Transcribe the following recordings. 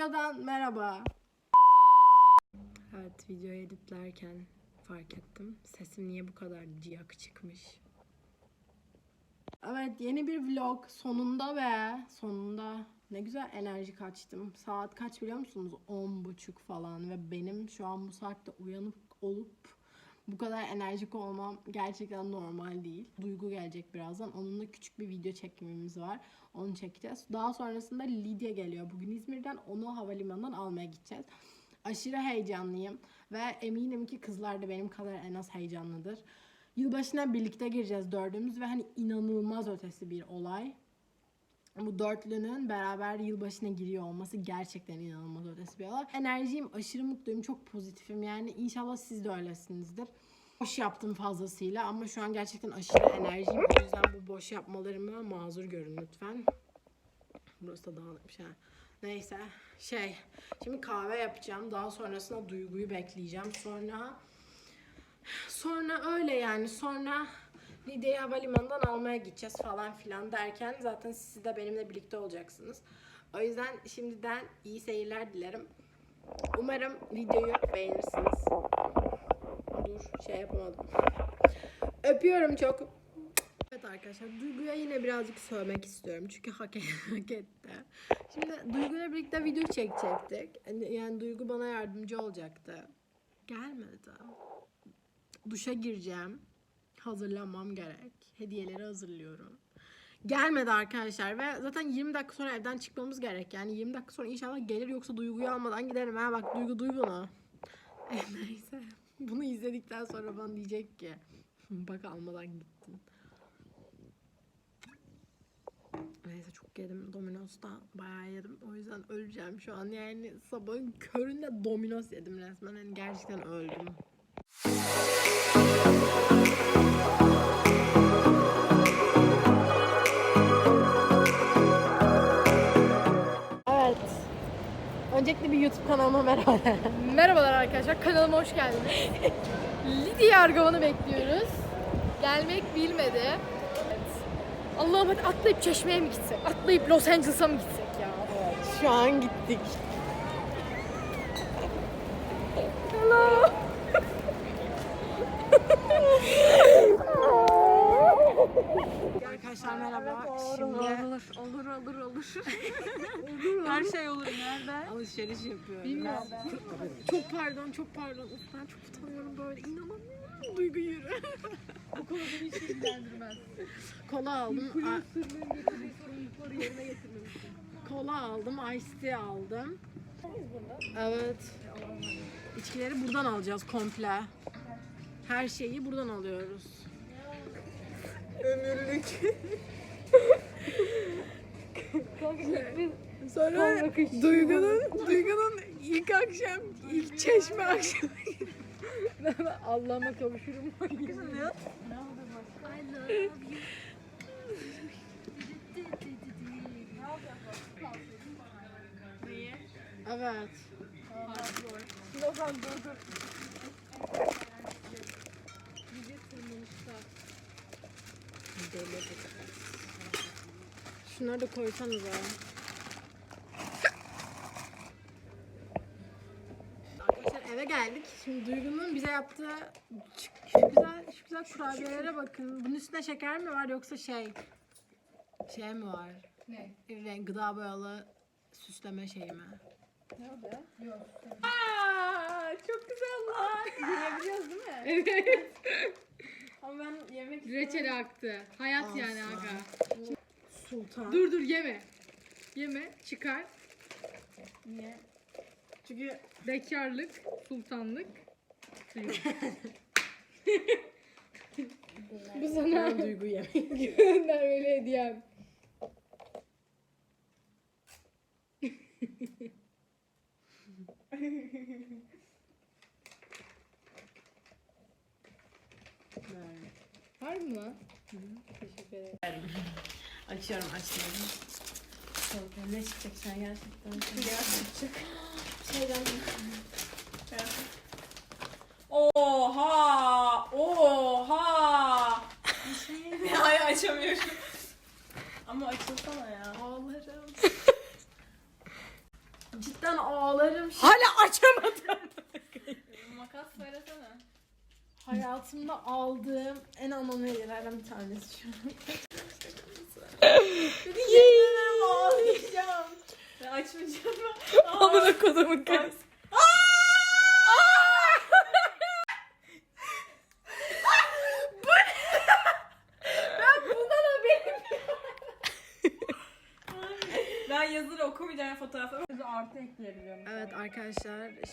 stüdyodan merhaba. Evet videoyu editlerken fark ettim. Sesim niye bu kadar ciyak çıkmış. Evet yeni bir vlog sonunda be sonunda ne güzel enerji kaçtım. Saat kaç biliyor musunuz? 10.30 falan ve benim şu an bu saatte uyanıp olup bu kadar enerjik olmam gerçekten normal değil. Duygu gelecek birazdan. Onunla küçük bir video çekimimiz var. Onu çekeceğiz. Daha sonrasında Lidya geliyor. Bugün İzmir'den onu havalimanından almaya gideceğiz. Aşırı heyecanlıyım ve eminim ki kızlar da benim kadar en az heyecanlıdır. Yılbaşına birlikte gireceğiz dördümüz ve hani inanılmaz ötesi bir olay. Bu dörtlünün beraber yılbaşına giriyor olması gerçekten inanılmaz ötesi bir olay. Enerjiyim, aşırı mutluyum, çok pozitifim. Yani inşallah siz de öylesinizdir. Boş yaptım fazlasıyla ama şu an gerçekten aşırı enerjiyim. O yüzden bu boş yapmalarıma mazur görün lütfen. Burası da dağınıkmış ha. Neyse şey şimdi kahve yapacağım. Daha sonrasında duyguyu bekleyeceğim. Sonra sonra öyle yani sonra Lidya'yı havalimanından almaya gideceğiz falan filan derken zaten siz de benimle birlikte olacaksınız. O yüzden şimdiden iyi seyirler dilerim. Umarım videoyu beğenirsiniz. Dur şey yapamadım. Öpüyorum çok. Evet arkadaşlar Duygu'ya yine birazcık sövmek istiyorum çünkü hak, hak etti. Şimdi Duygu'yla birlikte video çekecektik. Yani- Duygu bana yardımcı olacaktı. Gelmedi. Duşa gireceğim. Hazırlanmam gerek. Hediyeleri hazırlıyorum. Gelmedi arkadaşlar ve zaten 20 dakika sonra evden çıkmamız gerek. Yani 20 dakika sonra inşallah gelir yoksa Duygu'yu almadan giderim. Ha bak Duygu duy bunu. E, neyse. Bunu izledikten sonra bana diyecek ki bak almadan gittin. Neyse çok yedim. Domino's'ta bayağı yedim. O yüzden öleceğim şu an. Yani sabahın köründe Domino's yedim resmen. Yani gerçekten öldüm. Evet. Öncelikle bir YouTube kanalıma merhaba. Merhabalar arkadaşlar, kanalıma hoş geldiniz. Lidya Argavan'ı bekliyoruz. Gelmek bilmedi. Evet. Allah'ım hadi atlayıp Çeşme'ye mi gitsek? Atlayıp Los Angeles'a mı gitsek ya? Şu an gittik. Arkadaşlar merhaba. Şimdi olur, olur, olur, olur. Her şey olur nerede? alışveriş yapıyorum. Bilmiyorum. Çok pardon, çok pardon. Uf, ben çok utanıyorum böyle. İnanamıyorum. Duygu yürü. Bu konu beni hiç ilgilendirmez. Kola aldım. A- Sırrın getirdiği sorumlulukları yerine getirmemişsin. kola aldım. Ice tea aldım. Evet. İçkileri buradan alacağız komple. Her şeyi buradan alıyoruz. Ömürlük. Sonra Duygu'nun Duygu'nun ilk akşam ilk çeşme akşamı. Allah'ıma kavuşurum. Evet. Logan dur dur. Şunları da koysanıza. Arkadaşlar eve geldik. Şimdi Duygu'nun bize yaptığı şu şu güzel, şu güzel kurabiyelere bakın. Bunun üstünde şeker mi var yoksa şey şey mi var? Ne? Renk, gıda boyalı süsleme şeyi mi? Nerede? Yok. Aa, çok güzel lan. Yiyebiliyoruz değil mi? Evet. Ama ben yemek Reçeli aktı. Hayat yani Asla. aga. Sultan. Dur dur yeme. Yeme çıkar. Niye? Çünkü Bekarlık, sultanlık. suyu. bu sana Duygu yemeği. Gönder öyle hediyem. Var mı lan? Teşekkür ederim. Açıyorum açıyorum. Bakalım ne çıkacak sen gerçekten. Gerçekten. Şeyden Oha! Oha! Ay açamıyorum. Ama açılsana ya. ağlarım. cidden ağlarım. Hala açamadım. Makas söylesene. Hayatımda aldığım en anlamlı hediyelerden bir tanesi şu. Yemin ağlayacağım. Ben açmayacağım. Amına kodumun kız.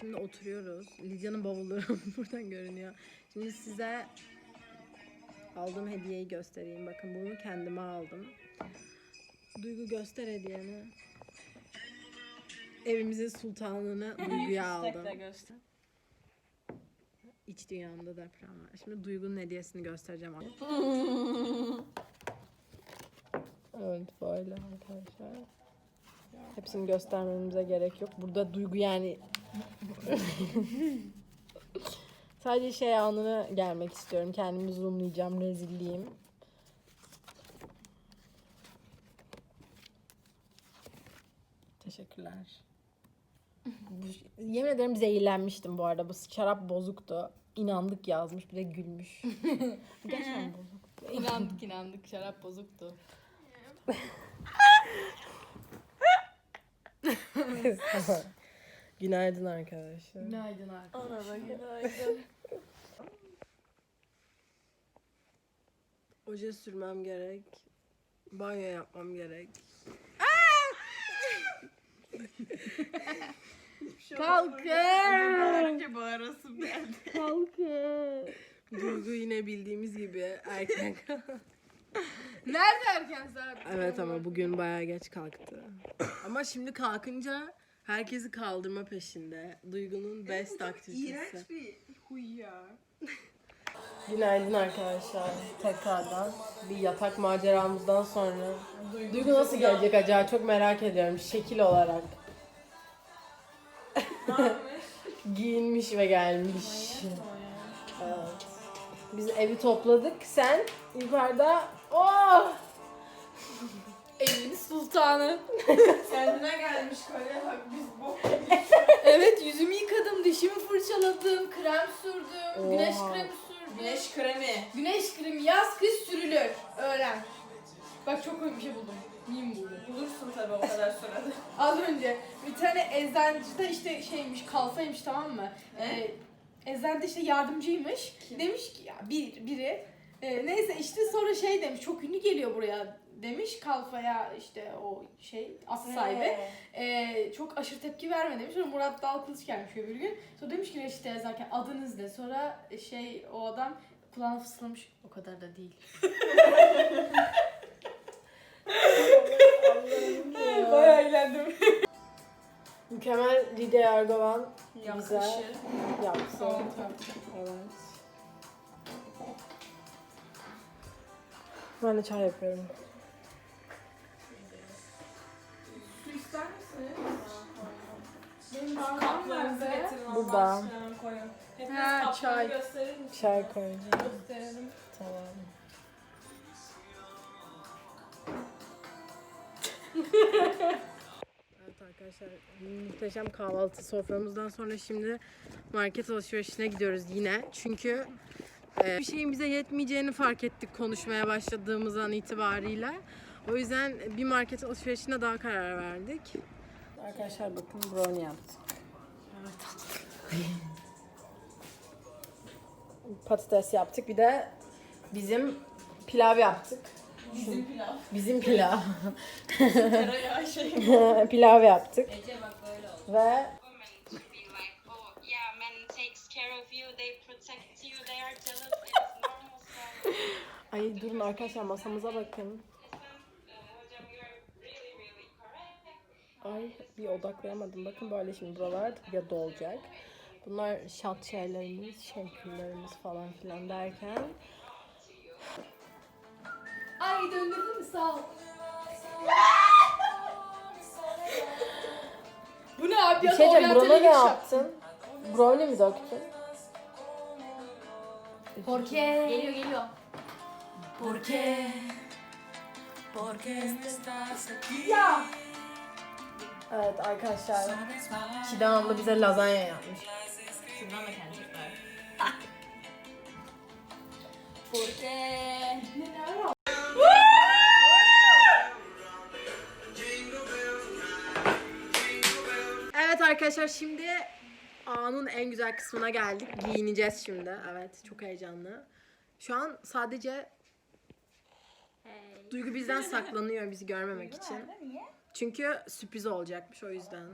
Şimdi oturuyoruz. Lidya'nın bavulları buradan görünüyor. Şimdi size aldığım hediyeyi göstereyim. Bakın bunu kendime aldım. Duygu göster hediyeni. Evimizin sultanlığını Duygu'ya aldım. göster. İç dünyamda deprem var. Şimdi Duygu'nun hediyesini göstereceğim. evet böyle arkadaşlar. Hepsini göstermemize gerek yok. Burada Duygu yani sadece şey anını gelmek istiyorum. Kendimi zoomlayacağım. Rezilliğim. Teşekkürler. Bu- Yemin ederim zehirlenmiştim bu arada. Bu şarap bozuktu. İnandık yazmış bir de gülmüş. Gerçekten bozuk. İnandık inandık şarap bozuktu. Günaydın arkadaşlar. Günaydın arkadaşlar. Oje sürmem gerek. Banyo yapmam gerek. Kalkın! Önce bağırasım geldi. Kalkın! Duygu yine bildiğimiz gibi erken Nerede erken saat? Evet ama bugün bayağı geç kalktı. Ama şimdi kalkınca herkesi kaldırma peşinde. Duygu'nun best aktivitesi. İğrenç bir huy ya. Günaydın arkadaşlar. Tekrardan bir yatak maceramızdan sonra. Duygu nasıl gelecek acaba çok merak ediyorum şekil olarak. Giyinmiş ve gelmiş. Evet. Biz evi topladık. Sen yukarıda oh! Evin sultanı. Kendine gelmiş kolye bak biz bu. Evet yüzümü yıkadım, dişimi fırçaladım, krem sürdüm, Oha. güneş kremi sürdüm. Güneş kremi. Güneş kremi yaz kış sürülür. Öğren. Bak çok komik bir şey buldum. Meme buldum. Bulursun tabii o kadar sürede. Az önce bir tane eczacıda işte şeymiş kalfaymış tamam mı? Ee, eczanede işte yardımcıymış. Demiş ki ya bir, biri e, neyse işte sonra şey demiş çok ünlü geliyor buraya demiş kalfaya işte o şey asıl sahibi. Ee, çok aşırı tepki verme demiş. Sonra Murat Dalkılıç gelmiş öbür gün. Sonra demiş ki işte yazarken adınız ne? Sonra şey o adam kulağına fısıldamış. O kadar da değil. Bayağı eğlendim. Mükemmel Lidya Erdoğan Yakışı. yaptı. Tamam, Evet. Ben de çay yapıyorum. Hepiniz Ha, kapları çay. gösterir misiniz? Çay koyacağım. Gösterelim. Tamam. evet arkadaşlar muhteşem kahvaltı soframızdan sonra şimdi market alışverişine gidiyoruz yine. Çünkü e, bir şeyin bize yetmeyeceğini fark ettik konuşmaya başladığımız an itibariyle. O yüzden bir market alışverişine daha karar verdik. Arkadaşlar bakın brownie yaptık. Patates yaptık. Bir de bizim pilav yaptık. Bizim pilav. Bizim pilav. Tereyağı şey. pilav yaptık. Ece bak böyle oldu. Ve ay durun arkadaşlar masamıza bakın. Ay bir odaklayamadım. Bakın böyle şimdi buralar ya dolacak. Bunlar şat şeylerimiz, şekillerimiz falan filan derken Ay döndürdün mü sağ ol. Bu ne abi bir şey diyeceğim burana ne yaptın? Brownie mi döktün? Porque. Geliyor geliyor. Porque Ya. Evet arkadaşlar. Çiğdem abla bize lazanya yapmış. Şuradan da kendi. Porque... Evet arkadaşlar şimdi anın en güzel kısmına geldik. Giyineceğiz şimdi. Evet çok heyecanlı. Şu an sadece Duygu bizden saklanıyor bizi görmemek için. Çünkü sürpriz olacakmış o yüzden.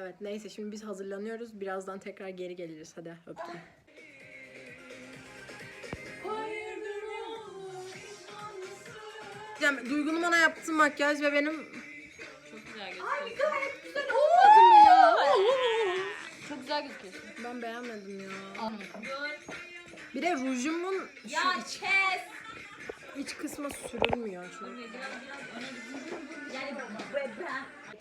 Evet neyse şimdi biz hazırlanıyoruz. Birazdan tekrar geri geliriz. Hadi öptüm. Yani Duygu'nun bana yaptığı makyaj ve benim Çok güzel gözüküyor. Çok güzel gözüküyorsun. ben beğenmedim ya. Bir de rujumun Ya iç, kes! iç kısmı sürülmüyor çünkü. Yani Evet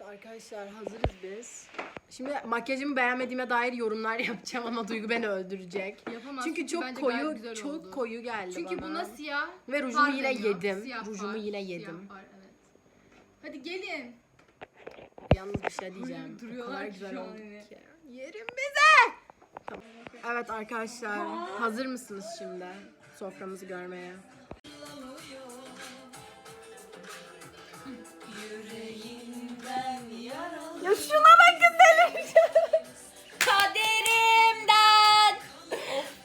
arkadaşlar hazırız biz. Şimdi makyajımı beğenmediğime dair yorumlar yapacağım ama Duygu beni öldürecek. Yapamazsın Çünkü çok bence koyu, güzel çok oldu. koyu geldi Çünkü bana. buna siyah Ve rujumu far yine deniyor. yedim. Siyah Rujumu far, yine siyah yedim. far, evet. Hadi gelin. Yalnız bir şey diyeceğim. O duruyorlar kadar ki güzel şu an oldu ki. Yerim bize. Tamam. Evet arkadaşlar hazır mısınız şimdi soframızı görmeye? Ya şuna bakın delireceğim. Kaderimden!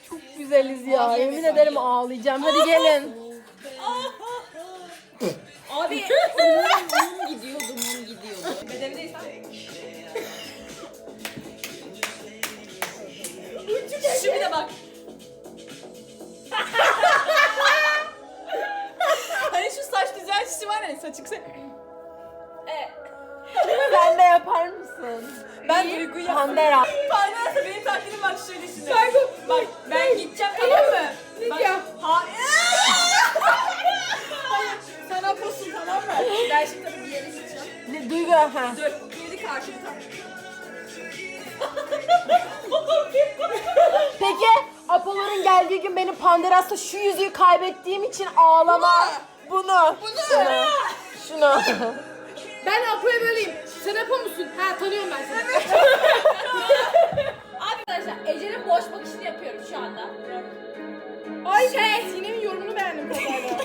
Çok güzeliz ya. Yemin ederim ağlayacağım. Hadi gelin. Abi mum, gidiyordu, mum gidiyordu. Bedevi Şimdi de bak. Pandera. Pardon benim takdirim bak şöyle şimdi. Bak ben gideceğim tamam mı? Bak, Hayır. Hayır. Sen yapıyorsun tamam mı? Ben şimdi tabii bir yere gideceğim. Ne, Duygu ha. Dur. Geri karşıma tak. Peki Apollo'nun geldiği gün benim Panderas'ta şu yüzüğü kaybettiğim için ağlama. Bunu. Bunu. Şunu. Şunu. Ben Apo'ya böyleyim. Sen Apo musun? Ha tanıyorum ben seni. Arkadaşlar Ece'nin boş bakışını yapıyorum şu anda. Ay şey. Sinem'in yorumunu beğendim kafayla.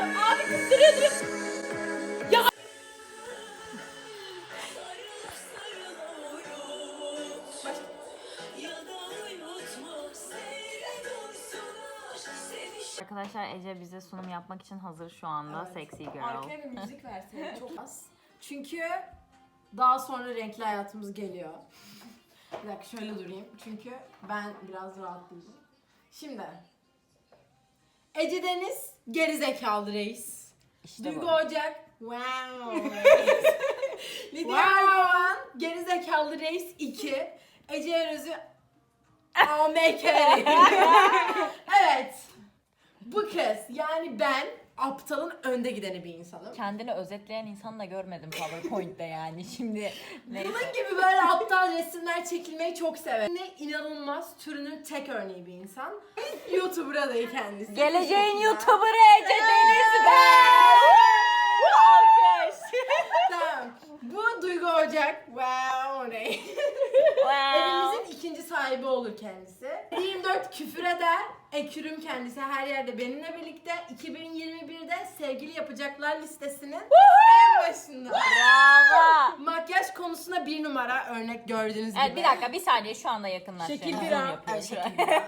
Abi kıstırıyor duruyor. Arkadaşlar Ece bize sunum yapmak için hazır şu anda. Sexy Girl. Arkaya bir müzik versene çok az. Çünkü daha sonra renkli hayatımız geliyor. Bir dakika şöyle durayım. Çünkü ben biraz rahatlayacağım. Şimdi. Ece Deniz geri zekalı reis. İşte Duygu bu. Ocak. Wow. Lidya Erdoğan geri zekalı reis 2. Ece Erözü AMK Evet. Bu kız yani ben aptalın önde gideni bir insanım. Kendini özetleyen insan da görmedim PowerPoint'te yani. Şimdi neyse. Bunun gibi böyle aptal resimler çekilmeyi çok sever. Ne inanılmaz türünün tek örneği bir insan. YouTuber adayı kendisi. Geleceğin YouTuber'ı Ece Deniz ben. Alkış. tamam. Bu Duygu Ocak. Wow. Ne? Sahibi olur kendisi. 24 küfür eder. Ekürüm kendisi her yerde benimle birlikte. 2021'de sevgili yapacaklar listesinin en başında. Bravo. Makyaj konusunda bir numara örnek gördüğünüz Evet, gibi. bir dakika bir saniye şu anda yakınlaştırın. Şekil bir an. şekil bir an.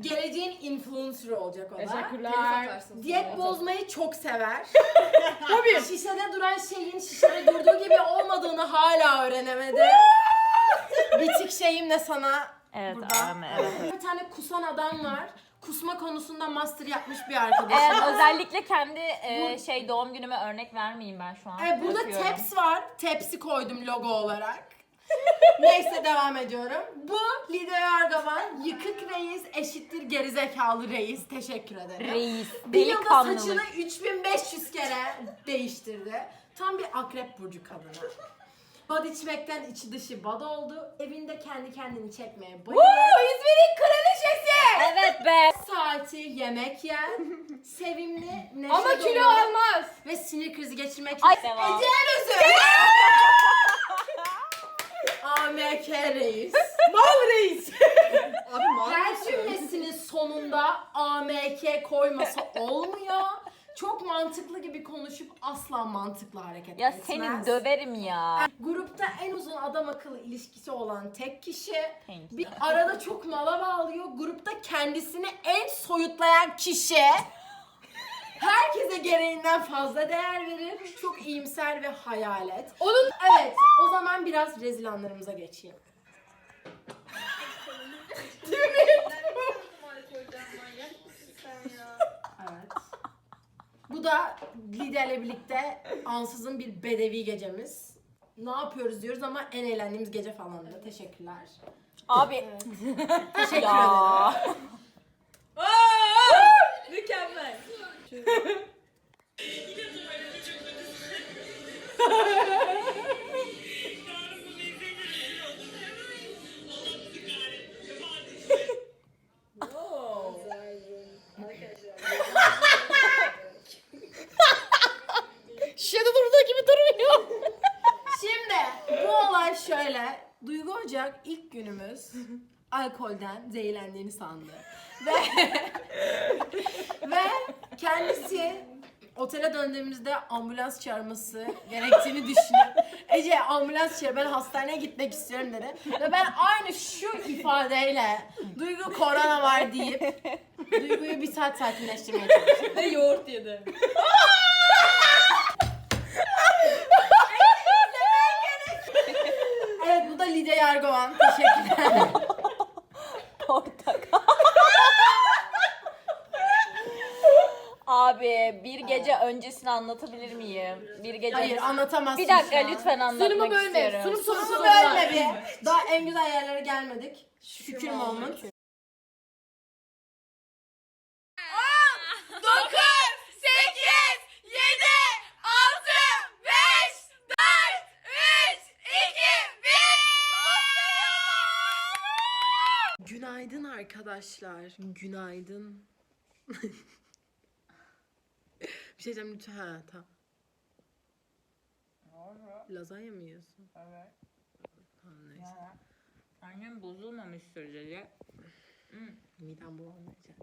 Geleceğin influencer olacak o da. Teşekkürler. Diyet bozmayı çok sever. Tabii. Şişede duran şeyin şişede durduğu gibi olmadığını hala öğrenemedi. Bitik şeyimle sana Evet burada. abi evet. Bir tane kusan adam var. Kusma konusunda master yapmış bir arkadaşım. Evet, özellikle kendi e, şey doğum günüme örnek vermeyeyim ben şu an. Ee, burada Öpüyorum. teps var. Tepsi koydum logo olarak. Neyse devam ediyorum. Bu Lidya Argavan, yıkık reis eşittir gerizekalı reis. Teşekkür ederim. Reis, Bir yılda delikanlılık. saçını 3500 kere değiştirdi. Tam bir akrep burcu kadını. Bad içmekten içi dışı bad oldu. Evinde kendi kendini çekmeye bayılıyor. İzmir'in kraliçesi! Evet be. Saati yemek yer. Sevimli, neşe Ama kilo dolu almaz. Ve sinir krizi geçirmek Ay devam. AMK reis. Mal reis. Abi mal Her cümlesinin sonunda AMK koymasa olmuyor. Çok mantıklı gibi konuşup asla mantıklı hareket Ya etmez. seni döverim ya. Grupta en uzun adam akıllı ilişkisi olan tek kişi. Thank Bir arada çok mala bağlıyor. Grupta kendisini en soyutlayan kişi. Herkese gereğinden fazla değer verir. Çok iyimser ve hayalet. Onun evet. O zaman biraz rezil anlarımıza geçeyim. Evet. Bu da liderle birlikte ansızın bir bedevi gecemiz. Ne yapıyoruz diyoruz ama en eğlendiğimiz gece falandı. Teşekkürler. Abi Teşekkür ederim. Mükemmel. günümüz alkolden zehirlendiğini sandı. Ve ve kendisi otele döndüğümüzde ambulans çağırması gerektiğini düşünüyor. Ece ambulans çağır ben hastaneye gitmek istiyorum dedi. Ve ben aynı şu ifadeyle Duygu korona var deyip Duygu'yu bir saat sakinleştirmeye çalıştım. Ve yoğurt yedi. Lidya Yargovan. Teşekkürler. Portakal. Abi bir gece öncesini anlatabilir miyim? Bir gece Hayır anlatamazsın Bir dakika şu an. lütfen anlatmak Sunumu bölme. istiyorum. Sunum sorusu Sunumu bölme bir. Daha en güzel yerlere gelmedik. Şükür moment. Arkadaşlar. Günaydın. bir şey diyeceğim lütfen. Ha tamam. Lazanya mı yiyorsun? Evet. Tamam neyse. Annem bozulmamıştır dedi. Midem bulanmayacak.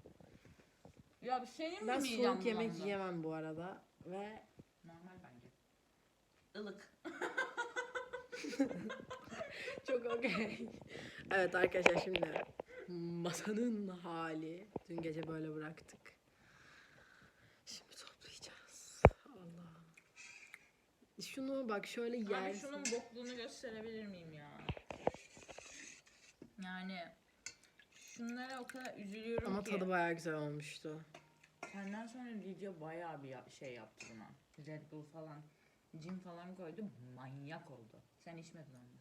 Ya senin Ben mi soğuk yemek yiyemem bu arada. Ve Normal bence. Ilık. çok okey. evet arkadaşlar şimdi masanın hali. Dün gece böyle bıraktık. Şimdi toplayacağız. Allah. Şunu bak şöyle Abi yersin. şunun bokluğunu gösterebilir miyim ya? Yani şunlara o kadar üzülüyorum Ama ki. tadı bayağı güzel olmuştu. Senden sonra Lidya bayağı bir ya- şey yaptı buna. Red Bull falan. Cin falan koydu. Manyak oldu. Sen içmedin onu.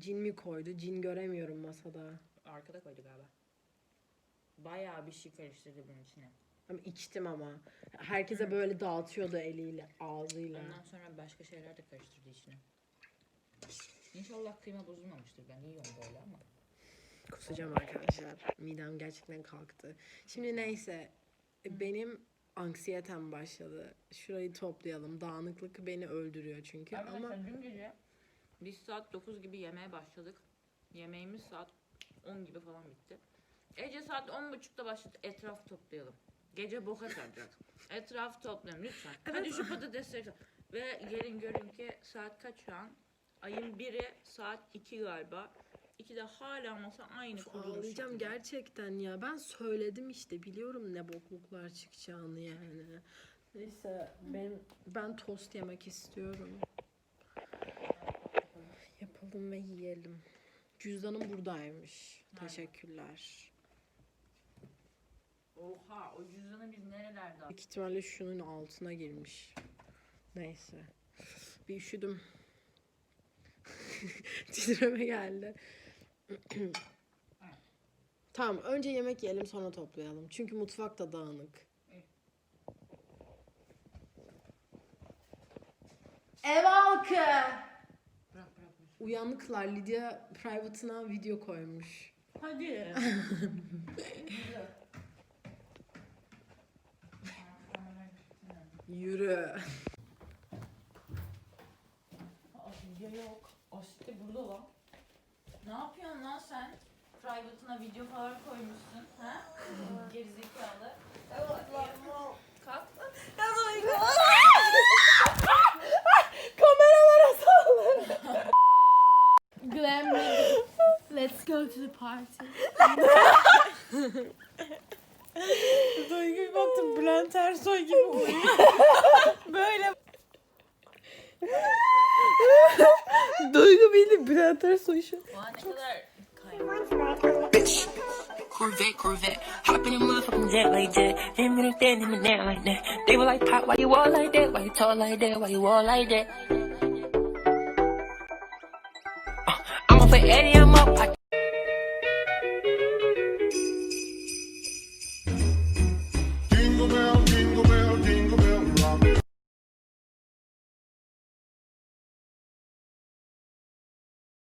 Cin mi koydu? Cin göremiyorum masada. Arkada koydu galiba. Bayağı bir şey karıştırdı bunun içine. Ama içtim ama. Herkese böyle dağıtıyordu eliyle, ağzıyla. Ondan sonra başka şeyler de karıştırdı içine. İnşallah kıyma bozulmamıştır. Ben yiyorum böyle ama. Kusacağım arkadaşlar. Midem gerçekten kalktı. Şimdi neyse. Benim anksiyetem başladı. Şurayı toplayalım. Dağınıklık beni öldürüyor çünkü. Ama Arkadaşlar dün gece biz saat 9 gibi yemeğe başladık. Yemeğimiz saat 10 gibi falan bitti. Ece saat 10.30'da başladı. Etraf toplayalım. Gece boka saracak. Etraf toplayalım lütfen. Hadi şu patatesleri Ve gelin görün ki saat kaç şu an? Ayın biri saat 2 galiba. 2'de hala masa aynı kurulu ağlayacağım şekilde. gerçekten ya. Ben söyledim işte. Biliyorum ne bokluklar çıkacağını yani. Neyse ben ben tost yemek istiyorum. Yapalım ve yiyelim. Cüzdanım buradaymış. Teşekkürler. Oha o cüzdanı biz nerelerde Büyük ihtimalle şunun altına girmiş. Neyse. Bir üşüdüm. Titreme geldi. tamam önce yemek yiyelim sonra toplayalım. Çünkü mutfak da dağınık. Ev halkı! Uyanıklar Lidya private'ına video koymuş. Hadi. Yürü. Video yok. Aslı burada lan. Ne yapıyorsun lan sen? Private'ına video falan koymuşsun. Ha? Gerizekalı. Kalk. Ready. Let's go to the party. Duygu bir baktım Bülent Ersoy gibi uyuyor. Böyle. Duygu bildi Bülent Ersoy şu. Aa, ne kadar bitch. Corvette, Corvette. Hop in motherfucking jet like that. And that, him and that like that. They were like, Pop, why you all like that? Why you tall like that? Why you all like that? Quería